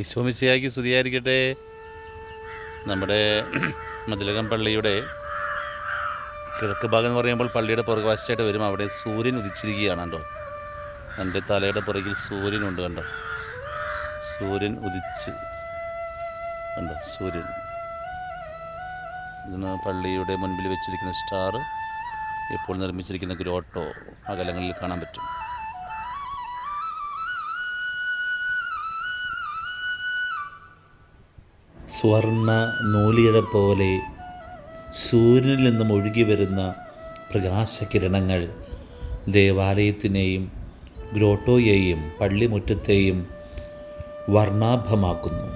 ഈശോമിശിയാക്കി സ്തുതിയായിരിക്കട്ടെ. നമ്മുടെ മതിലകം പള്ളിയുടെ കിഴക്ക് ഭാഗം എന്ന് പറയുമ്പോൾ പള്ളിയുടെ പുറകുവശമായിട്ട് വരും. അവിടെ സൂര്യൻ ഉദിച്ചിരിക്കുകയാണ് കണ്ടോ. എന്റെ തലയുടെ പുറകിൽ സൂര്യനുണ്ട് കണ്ടോ. സൂര്യൻ ഉദിച്ച് കണ്ടോ സൂര്യൻ. ഇതിന് പള്ളിയുടെ മുൻപിൽ വെച്ചിരിക്കുന്ന സ്റ്റാർ ഇപ്പോൾ നിർമ്മിച്ചിരിക്കുന്ന ഗ്രോട്ടോ അകലങ്ങളിൽ കാണാൻ പറ്റും. സ്വർണ നൂലിഴ പോലെ സൂര്യനിൽ നിന്നും ഒഴുകി വരുന്ന പ്രകാശകിരണങ്ങൾ ദേവാലയത്തിനെയും ഗ്രോട്ടോയെയും പള്ളിമുറ്റത്തെയും വർണാഭമാക്കുന്നു.